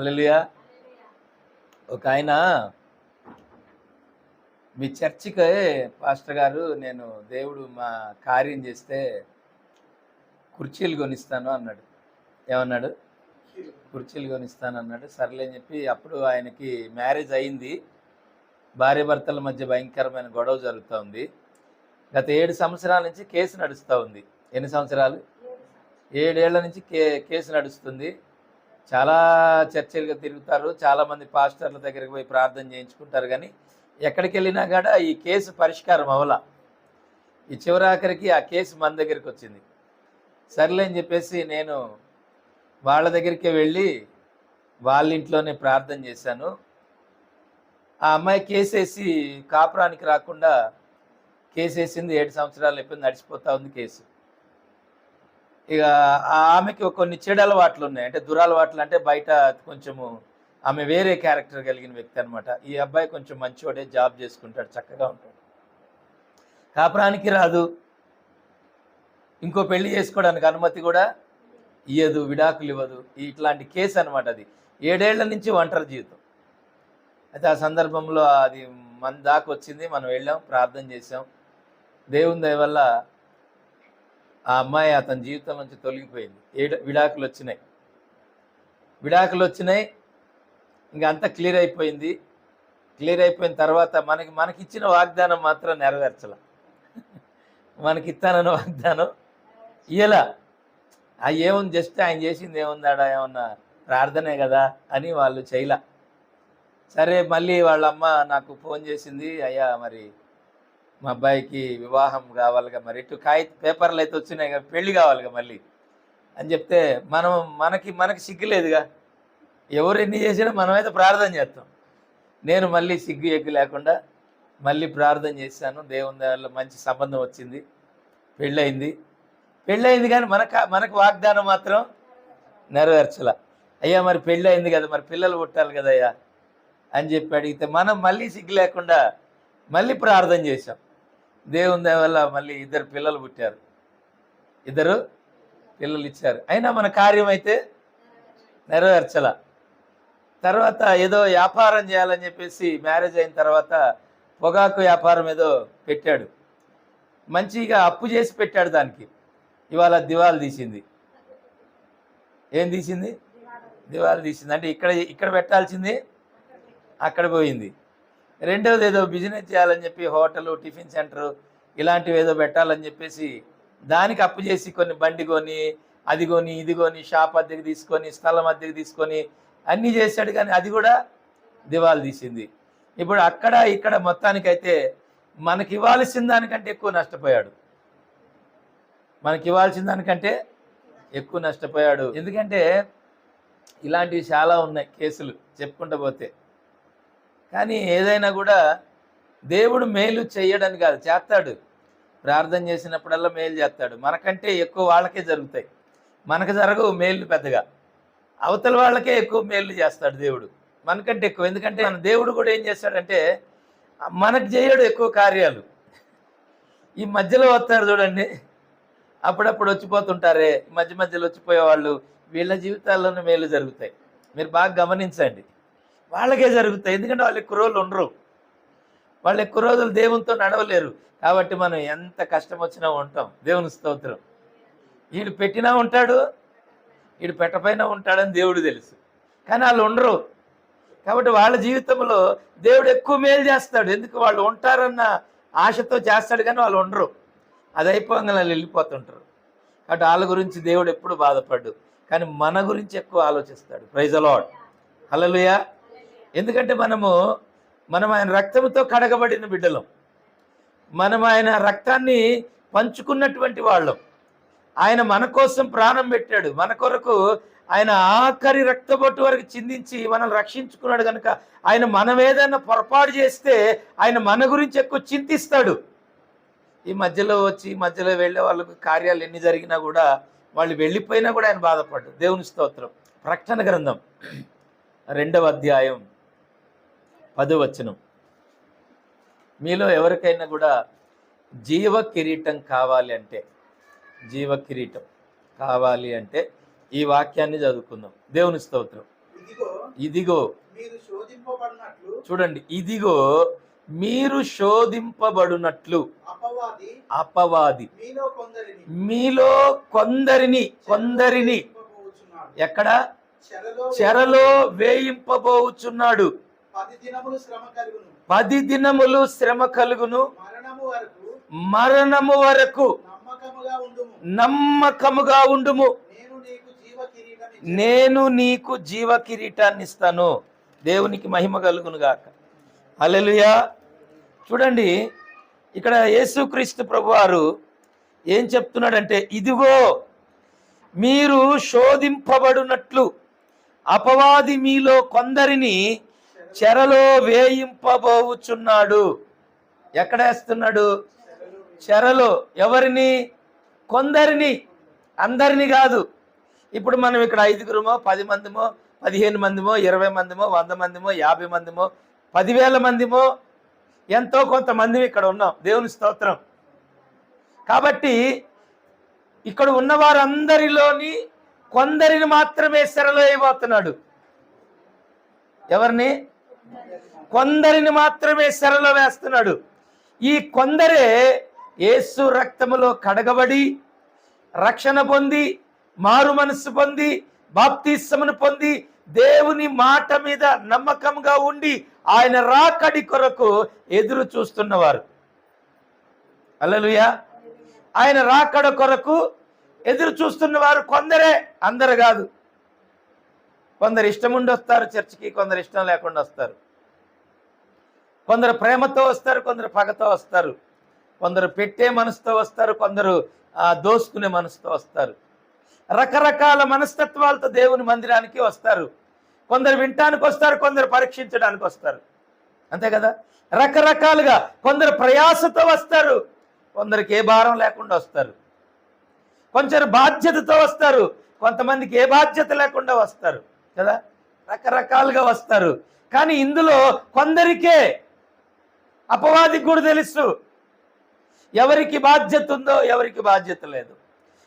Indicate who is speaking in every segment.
Speaker 1: హల్లెలూయా. ఒక ఆయన మీ చర్చికి పాస్టర్ గారు నేను దేవుడు మా కార్యం చేస్తే కుర్చీలు కొనిస్తాను అన్నాడు. ఏమన్నాడు? కుర్చీలు కొనిస్తాను అన్నాడు. సర్లే అని చెప్పి అప్పుడు ఆయనకి మ్యారేజ్ అయింది. భార్య భర్తల మధ్య భయంకరమైన గొడవ జరుగుతూ ఉంది. గత ఏడు సంవత్సరాల నుంచి కేసు నడుస్తూ ఉంది. ఎన్ని సంవత్సరాలు? ఏడేళ్ళ నుంచి కే కేసు నడుస్తుంది. చాలా చర్చలుగా తిరుగుతారు. చాలామంది పాస్టర్ల దగ్గరికి పోయి ప్రార్థన చేయించుకుంటారు కానీ ఎక్కడికి వెళ్ళినా కూడా ఈ కేసు పరిష్కారం అవలా ఈ చివరాఖరికి ఆ కేసు మన దగ్గరికి వచ్చింది. సర్లే అని చెప్పేసి నేను వాళ్ళ దగ్గరికి వెళ్ళి వాళ్ళ ఇంట్లోనే ప్రార్థన చేశాను. ఆ అమ్మాయి కేసేసి కాపురానికి రాకుండా కేసేసింది ఏడు సంవత్సరాలు అయిపోయింది నడిచిపోతా ఉంది కేసు. ఇక ఆ ఆమెకి కొన్ని చెడు అలవాట్లు ఉన్నాయి. అంటే దురలవాట్లు అంటే బయట కొంచెము ఆమె వేరే క్యారెక్టర్ కలిగిన వ్యక్తి అనమాట ఈ అబ్బాయి కొంచెం మంచివాడే జాబ్ చేసుకుంటాడు చక్కగా ఉంటాడు. కాపురానికి రాదు. ఇంకో పెళ్ళి చేసుకోవడానికి అనుమతి కూడా ఇయ్యదు విడాకులు ఇవ్వదు. ఇట్లాంటి కేసు అనమాట అది. ఏడేళ్ళ నుంచి ఒంటరి జీవితం. అయితే ఆ సందర్భంలో అది మన దాకా వచ్చింది. మనం వెళ్ళాం ప్రార్థన చేసాం దేవుని దయ వల్ల ఆ అమ్మాయి అతని జీవితం నుంచి తొలగిపోయింది. ఏడు విడాకులు వచ్చినాయి. విడాకులు వచ్చినాయి. ఇంకా అంతా క్లియర్ అయిపోయింది. క్లియర్ అయిపోయిన తర్వాత మనకి మనకి ఇచ్చిన వాగ్దానం మాత్రం నెరవేర్చాల. మనకి ఇస్తానన్న వాగ్దానం ఇయ్యలా. ఆ ఏముంది? జస్ట్ ఆయన చేసింది ఏముందాడా? ఏమన్నా ప్రార్థనే కదా అని వాళ్ళు చేయలా. సరే మళ్ళీ వాళ్ళ అమ్మ నాకు ఫోన్ చేసింది. అయ్యా మరి మా అబ్బాయికి వివాహం కావాలిగా మరి. ఇటు కాగిత పేపర్లు అయితే వచ్చినాయి కదా పెళ్ళి కావాలిగా మళ్ళీ. అని చెప్తే మనం మనకి మనకి సిగ్గులేదుగా ఎవరు ఎన్ని చేసినా మనమైతే ప్రార్థన చేస్తాం. నేను మళ్ళీ సిగ్గు ఎగ్గు లేకుండా మళ్ళీ ప్రార్థన చేశాను. దేవుని దగ్గర మంచి సంబంధం వచ్చింది. పెళ్ళయింది. పెళ్ళయింది కానీ మనకు మనకు వాగ్దానం మాత్రం నెరవేర్చల. అయ్యా మరి పెళ్ళయింది కదా మరి పిల్లలు పుట్టాలి కదయ్యా అని చెప్పి అడిగితే మనం మళ్ళీ సిగ్గు లేకుండా మళ్ళీ ప్రార్థన చేశాం. దేవుని దయ వల్ల మళ్ళీ ఇద్దరు పిల్లలు పుట్టారు. ఇద్దరు పిల్లలు ఇచ్చారు. అయినా మన కార్యం అయితే నెరవేర్చల. తర్వాత ఏదో వ్యాపారం చేయాలని చెప్పేసి మ్యారేజ్ అయిన తర్వాత పొగాకు వ్యాపారం ఏదో పెట్టాడు. మంచిగా అప్పు చేసి పెట్టాడు దానికి. ఇవాళ దివాలు తీసింది. ఏం తీసింది? దివాలు తీసింది. అంటే ఇక్కడ ఇక్కడ పెట్టాల్సింది అక్కడ పోయింది. రెండవది ఏదో బిజినెస్ చేయాలని చెప్పి హోటల్ టిఫిన్ సెంటర్ ఇలాంటివి ఏదో పెట్టాలని చెప్పేసి దానికి అప్పు చేసి కొన్ని బండి కొని అది కొని ఇది కొని షాప్ అద్దెకి తీసుకొని స్థలం అద్దెకి తీసుకొని అన్నీ చేశాడు కానీ అది కూడా దివాలు తీసింది. ఇప్పుడు అక్కడ ఇక్కడ మొత్తానికైతే మనకి ఇవ్వాల్సిన దానికంటే ఎక్కువ నష్టపోయాడు. మనకి ఇవ్వాల్సిన దానికంటే ఎక్కువ నష్టపోయాడు. ఎందుకంటే ఇలాంటివి చాలా ఉన్నాయి కేసులు చెప్పుకుంటూ పోతే. కానీ ఏదైనా కూడా దేవుడు మేలు చేయడని కాదు చేస్తాడు. ప్రార్థన చేసినప్పుడల్లా మేలు చేస్తాడు. మనకంటే ఎక్కువ వాళ్ళకే జరుగుతాయి. మనకు జరగవు మేలు పెద్దగా. అవతల వాళ్ళకే ఎక్కువ మేలు చేస్తాడు దేవుడు. మనకంటే ఎక్కువ. ఎందుకంటే మన దేవుడు కూడా ఏం చేస్తాడంటే మనకు చేయడు ఎక్కువ కార్యాలు. ఈ మధ్యలో వస్తారు చూడండి. అప్పుడప్పుడు వచ్చిపోతుంటారే. మధ్య మధ్యలో వచ్చిపోయే వాళ్ళు వీళ్ళ జీవితాల్లోనే మేలు జరుగుతాయి. మీరు బాగా గమనించండి. వాళ్ళకే జరుగుతాయి. ఎందుకంటే వాళ్ళు ఎక్కువ రోజులు ఉండరు. వాళ్ళు ఎక్కువ రోజులు దేవునితో నడవలేరు. కాబట్టి మనం ఎంత కష్టం వచ్చినా ఉంటాం. దేవుని స్తోత్రం. వీడు పెట్టినా ఉంటాడు వీడు పెట్టపైన ఉంటాడని దేవుడు తెలుసు. కానీ వాళ్ళు ఉండరు. కాబట్టి వాళ్ళ జీవితంలో దేవుడు ఎక్కువ మేలు చేస్తాడు. ఎందుకు వాళ్ళు ఉంటారన్న ఆశతో చేస్తాడు కానీ వాళ్ళు ఉండరు. అది అయిపోగానే వాళ్ళు వెళ్ళిపోతుంటారు. కాబట్టి వాళ్ళ గురించి దేవుడు ఎప్పుడు బాధపడ్డు. కానీ మన గురించి ఎక్కువ ఆలోచిస్తాడు. ప్రైజ్ అలాడ్ హలలుయా ఎందుకంటే మనము మనం ఆయన రక్తంతో కడగబడిన బిడ్డలం. మనం ఆయన రక్తాన్ని పంచుకున్నటువంటి వాళ్ళం. ఆయన మన కోసం ప్రాణం పెట్టాడు. మన కొరకు ఆయన ఆఖరి రక్తబొట్టు వరకు చిందించి మనం రక్షించుకున్నాడు కనుక ఆయన మనం ఏదైనా పొరపాటు చేస్తే ఆయన మన గురించి ఎక్కువ చింతిస్తాడు. ఈ మధ్యలో వచ్చి ఈ మధ్యలో వెళ్ళే వాళ్ళకు కార్యాలు ఎన్ని జరిగినా కూడా వాళ్ళు వెళ్ళిపోయినా కూడా ఆయన బాధపడ్డు దేవుని స్తోత్రం. ప్రకటన గ్రంథం. రెండవ అధ్యాయం. పదవచనం. మీలో ఎవరికైనా కూడా జీవ కిరీటం కావాలి అంటే జీవ కిరీటం కావాలి అంటే ఈ వాక్యాన్ని చదువుకుందాం. దేవుని స్తోత్రం.
Speaker 2: ఇదిగో
Speaker 1: చూడండి ఇదిగో మీరు శోధింపబడునట్లు
Speaker 2: అపవాది మీలో కొందరిని
Speaker 1: కొందరిని. ఎక్కడ?
Speaker 2: చెరలో
Speaker 1: చెరలో వేయింపబోచున్నాడు.
Speaker 2: పది దినములు శ్రమ కలుగును. మరణము వరకు నమ్మకముగా ఉండుము. నేను నీకు జీవ
Speaker 1: కిరీటాన్ని ఇస్తాను. దేవునికి మహిమ కలుగును గాక. హల్లెలూయా. చూడండి ఇక్కడ యేసుక్రీస్తు ప్రభువారు ఏం చెప్తున్నాడంటే ఇదిగో మీరు శోధింపబడినట్లు అపవాది మీలో కొందరిని చెరలో వేయింపబోచున్నాడు. ఎక్కడ వేస్తున్నాడు చెరలో. ఎవరిని? కొందరిని. అందరిని కాదు. ఇప్పుడు మనం ఇక్కడ ఐదుగురమో పది మందిమో పదిహేను మందిమో ఇరవై మందిమో వంద మందిమో యాభై మందిమో పదివేల మందిమో ఎంతో కొంతమంది ఇక్కడ ఉన్నాం. దేవుని స్తోత్రం. కాబట్టి ఇక్కడ ఉన్న వారందరిలోని కొందరిని మాత్రమే సెరలో వేయబోతున్నాడు. ఎవరిని? కొందరిని మాత్రమే శరలో వేస్తున్నాడు. ఈ కొందరే యేసు రక్తములో కడగబడి రక్షణ పొంది మారు మనస్సు పొంది బాప్తిస్మను పొంది దేవుని మాట మీద నమ్మకంగా ఉండి ఆయన రాకడి కొరకు ఎదురు చూస్తున్నవారు. అల్లలుయా! ఆయన రాకడ కొరకు ఎదురు చూస్తున్నవారు కొందరే అందరు కాదు. కొందరు ఇష్టం ఉండి వస్తారు చర్చికి కొందరు ఇష్టం లేకుండా వస్తారు. కొందరు ప్రేమతో వస్తారు కొందరు పగతో వస్తారు. కొందరు పెట్టే మనసుతో వస్తారు కొందరు దోసుకునే మనసుతో వస్తారు. రకరకాల మనస్తత్వాలతో దేవుని మందిరానికి వస్తారు. కొందరు వినటానికి వస్తారు కొందరు పరీక్షించడానికి వస్తారు. అంతే కదా? రకరకాలుగా కొందరు ప్రయాసతో వస్తారు కొందరికి ఏ భారం లేకుండా వస్తారు. కొంచెం బాధ్యతతో వస్తారు కొంతమందికి ఏ బాధ్యత లేకుండా వస్తారు. కదా? రకరకాలుగా వస్తారు. కానీ ఇందులో కొందరికే అపవాదికి కూడా తెలుసు. ఎవరికి బాధ్యత ఉందో ఎవరికి బాధ్యత లేదు.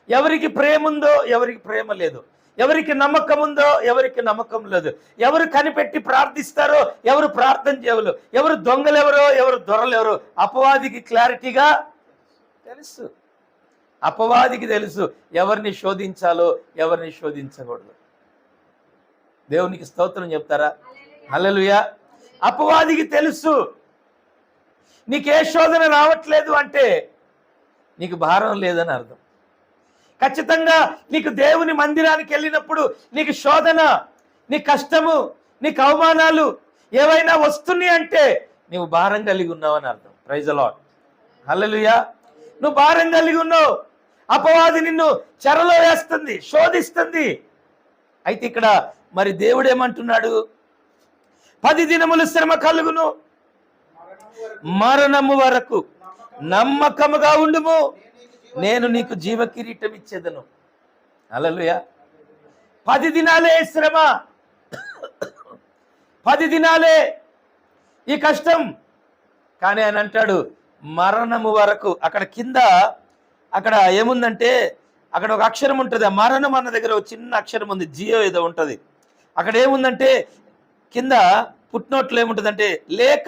Speaker 1: ఎవరికి ప్రేమ ఉందో ఎవరికి ప్రేమ లేదు. ఎవరికి నమ్మకం ఉందో ఎవరికి నమ్మకం లేదు. ఎవరు కనిపెట్టి ప్రార్థిస్తారో ఎవరు ప్రార్థన చేయవలు. ఎవరు దొంగలెవరో ఎవరు దొరలెవరో అపవాదికి క్లారిటీగా తెలుసు. అపవాదికి తెలుసు ఎవరిని శోధించాలో ఎవరిని శోధించకూడదు. దేవునికి స్తోత్రం చెప్తారా? హల్లెలూయా. అపవాదికి తెలుసు. నీకే శోధన రావట్లేదు అంటే నీకు భారం లేదని అర్థం. ఖచ్చితంగా నీకు దేవుని మందిరానికి వెళ్ళినప్పుడు నీకు శోధన నీ కష్టము నీకు అవమానాలు ఏవైనా వస్తున్నాయి అంటే నీవు భారం కలిగి ఉన్నావని అర్థం. Praise a lot hallelujah. నువ్వు భారం కలిగి ఉన్నావు. అపవాది నిన్ను చెరలో వేస్తుంది శోధిస్తుంది. అయితే ఇక్కడ మరి దేవుడు ఏమంటున్నాడు? పది దినములు శ్రమ కలుగును.
Speaker 2: మరణము వరకు
Speaker 1: నమ్మకముగా ఉండుము. నేను నీకు జీవ కిరీటం ఇచ్చేదను. అలలుయా పది దినాలే శ్రమ. పది దినాలే ఈ కష్టం. కానీ ఆయన అంటాడు మరణము వరకు అక్కడ కింద అక్కడ ఏముందంటే అక్కడ ఒక అక్షరం ఉంటుంది. ఆ మరణం అన్న దగ్గర ఒక చిన్న అక్షరం ఉంది. జియో ఏదో ఉంటుంది. అక్కడ ఏముందంటే కింద పుట్నోట్లో ఏముంటుందంటే లేక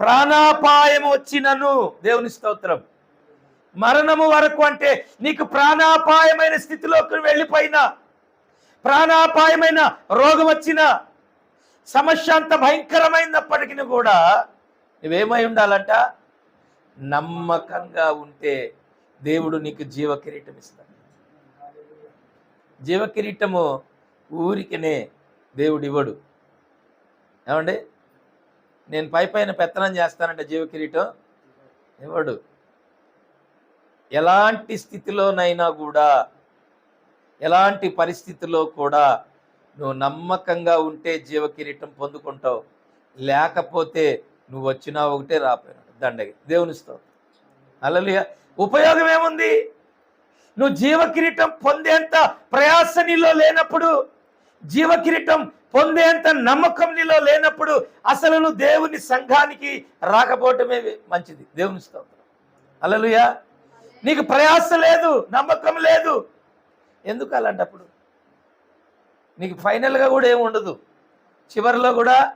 Speaker 1: ప్రాణాపాయం వచ్చినను దేవుని స్తోత్రం. మరణము వరకు అంటే నీకు ప్రాణాపాయమైన స్థితిలోకి వెళ్ళిపోయినా ప్రాణాపాయమైన రోగం వచ్చిన సమస్య అంత భయంకరమైనప్పటికీ కూడా నువ్వేమై ఉండాలంట? నమ్మకంగా ఉంటే దేవుడు నీకు జీవ కిరీటం ఇస్తాడు. జీవ కిరీటము ఊరికనే దేవుడు ఇవ్వడు ఏమండి? నేను పై పైన పెత్తనం చేస్తానంటే జీవకిరీటం ఇవ్వడు. ఎలాంటి స్థితిలోనైనా కూడా ఎలాంటి పరిస్థితిలో కూడా నువ్వు నమ్మకంగా ఉంటే జీవ కిరీటం పొందుకుంటావు. లేకపోతే నువ్వు వచ్చినా ఒకటే రాపోయినా దండగి దేవునిస్తావు అలలియ ఉపయోగం ఏముంది? నువ్వు జీవకిరీటం పొందేంత ప్రయాస నీలో లేనప్పుడు జీవ కిరీటం పొందేంత నమ్మకం నీలో లేనప్పుడు అసలు నువ్వు దేవుని సంఘానికి రాకపోవటమే మంచిది. దేవుని స్తోత్రం. అలలుయా నీకు ప్రయాస లేదు నమ్మకం లేదు. ఎందుకు అలాంటప్పుడు? నీకు ఫైనల్గా కూడా ఏమి ఉండదు. చివరిలో కూడా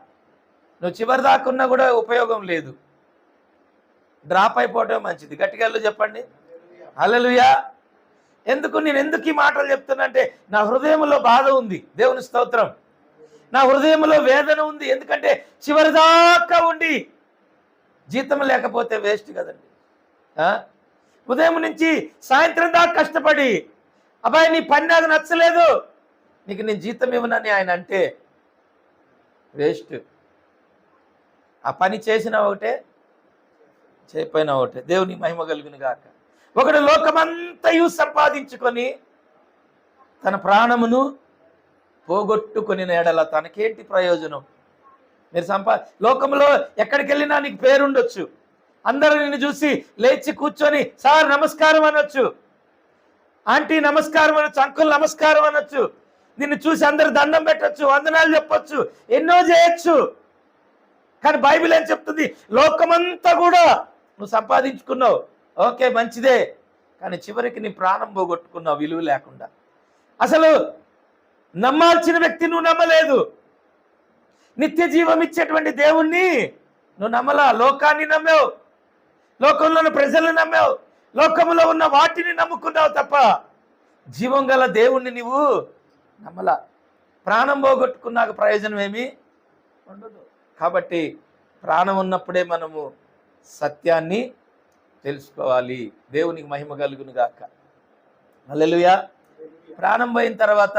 Speaker 1: నువ్వు చివరి దాకున్నా కూడా ఉపయోగం లేదు. డ్రాప్ అయిపోవటం మంచిది. గట్టిగా చెప్పండి. అలలుయా ఎందుకు నేను ఎందుకు ఈ మాటలు చెప్తున్నా అంటే నా హృదయంలో బాధ ఉంది. దేవుని స్తోత్రం. నా హృదయంలో వేదన ఉంది. ఎందుకంటే చివరి దాకా ఉండి జీతం లేకపోతే వేస్ట్ కదండి. ఉదయం నుంచి సాయంత్రం దాకా కష్టపడి అబ్బాయి నీ పని నాకు నచ్చలేదు నీకు నేను జీతం ఇవ్వనని ఆయన అంటే వేస్ట్. ఆ పని చేసిన ఒకటే చేయపోయినా ఒకటే. దేవుని మహిమ కలుగును గాక. ఒకడు లోకమంతయు సంపాదించుకొని తన ప్రాణమును పోగొట్టుకుని ఎడల తనకేంటి ప్రయోజనం? మీరు సంపా లోకంలో ఎక్కడికి వెళ్ళినా నీకు పేరుండొచ్చు. అందరూ నిన్ను చూసి లేచి కూర్చొని సార్ నమస్కారం అనొచ్చు. ఆంటీ నమస్కారం అనొచ్చు. అంకుల్ నమస్కారం అనొచ్చు. నిన్ను చూసి అందరు దండం పెట్టొచ్చు వందనాలు చెప్పొచ్చు ఎన్నో చేయొచ్చు. కానీ బైబిల్ ఏం చెప్తుంది? లోకమంతా కూడా నువ్వు సంపాదించుకున్నావు. ఓకే మంచిదే. కానీ చివరికి నీ ప్రాణం పోగొట్టుకున్న విలువ లేకుండా. అసలు నమ్మాల్సిన వ్యక్తి నువ్వు నమ్మలేదు. నిత్య జీవం ఇచ్చేటువంటి దేవుణ్ణి నువ్వు నమ్మలా. లోకాన్ని నమ్మావు. లోకంలో ఉన్న ప్రజలను నమ్మావు. లోకంలో ఉన్న వాటిని నమ్ముకున్నావు తప్ప జీవం గల దేవుణ్ణి నువ్వు నమ్మలా. ప్రాణం పోగొట్టుకున్నాక ప్రయోజనం ఏమి? ఉండదు. కాబట్టి ప్రాణం ఉన్నప్పుడే మనము సత్యాన్ని తెలుసుకోవాలి. దేవునికి మహిమ కలుగును గాక అల్లెలుయా ప్రాణం పోయిన తర్వాత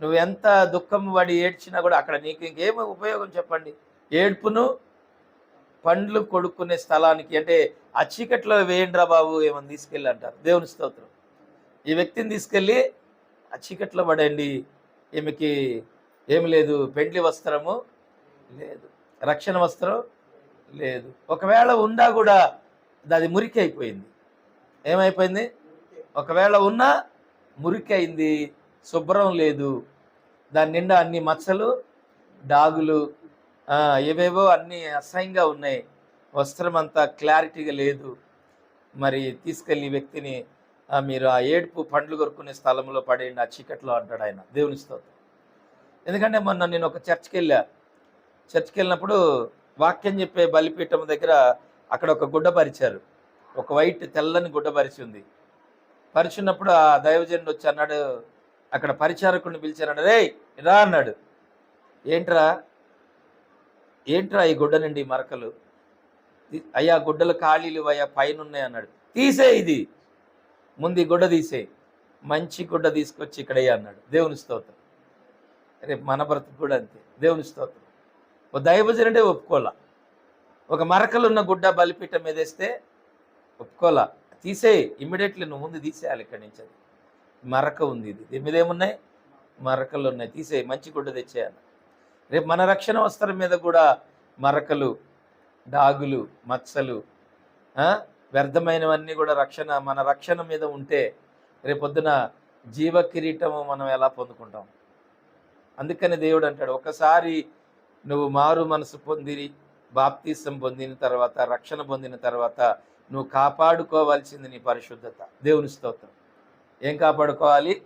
Speaker 1: నువ్వు ఎంత దుఃఖం పడి ఏడ్చినా కూడా అక్కడ నీకు ఇంకేమి ఉపయోగం చెప్పండి. ఏడ్పును పండ్లు కొడుక్కునే స్థలానికి అంటే ఆ చీకట్లో వేయండిరా బాబు ఏమని తీసుకెళ్ళి అంటారు. దేవుని స్తోత్రం. ఈ వ్యక్తిని తీసుకెళ్ళి ఆ చీకట్లో పడండి. ఈమెకి ఏమి లేదు. పెండ్లి వస్త్రము లేదు. రక్షణ వస్త్రం లేదు. ఒకవేళ ఉండా కూడా అది మురికి అయిపోయింది. ఏమైపోయింది? ఒకవేళ ఉన్నా మురికి అయింది. శుభ్రం లేదు. దాని నిండా అన్ని మచ్చలు డాగులు ఏవేవో అన్ని అసహ్యంగా ఉన్నాయి. వస్త్రం అంతా క్లారిటీగా లేదు. మరి తీసుకెళ్ళి వ్యక్తిని మీరు ఆ ఏడుపు పండ్లు కొరుకునే స్థలంలో పడేయండి ఆ చీకట్లో అంటాడు ఆయన. దేవుని స్తోత్రం. ఎందుకంటే మొన్న నేను ఒక చర్చ్కి వెళ్ళా. చర్చ్కి వెళ్ళినప్పుడు వాక్యం చెప్పే బలిపీఠం దగ్గర అక్కడ ఒక గుడ్డ పరిచారు. ఒక వైట్ తెల్లని గుడ్డ పరిచి ఉంది. పరిచున్నప్పుడు ఆ దైవజనుడు వచ్చి అన్నాడు అక్కడ పరిచారకుడిని పిలిచాడు రే రా అన్నాడు. ఏంట్రా? ఏంట్రా ఈ గుడ్డ నుండి మరకలు? అయ్యా గుడ్డలు ఖాళీలు అయ్యా పైన ఉన్నాయి అన్నాడు. తీసే ఇది. ముందు ఈ గుడ్డ తీసే మంచి గుడ్డ తీసుకొచ్చి ఇక్కడయ్యా అన్నాడు. దేవుని స్తోత్రం. రేపు మన బ్రతుకు కూడా అంతే. దేవుని స్తోత్రం. ఓ దైవజనుడే ఒప్పుకోలే ఒక మరకలున్న గుడ్డ బలిపీఠం మీద వేస్తే ఒప్పుకోలా తీసేయి ఇమ్మీడియట్లీ నువ్వు ముందు తీసేయాలి ఇక్కడి నుంచి అది. మరక ఉంది ఇది. దీని మీద ఏమున్నాయి? మరకలు ఉన్నాయి. తీసేయి మంచి గుడ్డ తెచ్చేయాలి. రేపు మన రక్షణ వస్త్రం మీద కూడా మరకలు డాగులు మచ్చలు వ్యర్థమైనవన్నీ కూడా రక్షణ మన రక్షణ మీద ఉంటే రేపొద్దున జీవ కిరీటము మనం ఎలా పొందుకుంటాం? అందుకని దేవుడు అంటాడు ఒకసారి నువ్వు మారు మనసు పొందిరి బాప్తీసం పొందిన తర్వాత రక్షణ పొందిన తర్వాత నువ్వు కాపాడుకోవాల్సింది నీ పరిశుద్ధత. దేవుని స్తోత్రం. ఏం కాపాడుకోవాలి?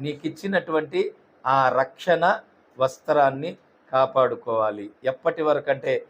Speaker 1: నీకు ఇచ్చినటువంటి ఆ రక్షణ వస్త్రాన్ని కాపాడుకోవాలి. ఎప్పటి వరకు అంటే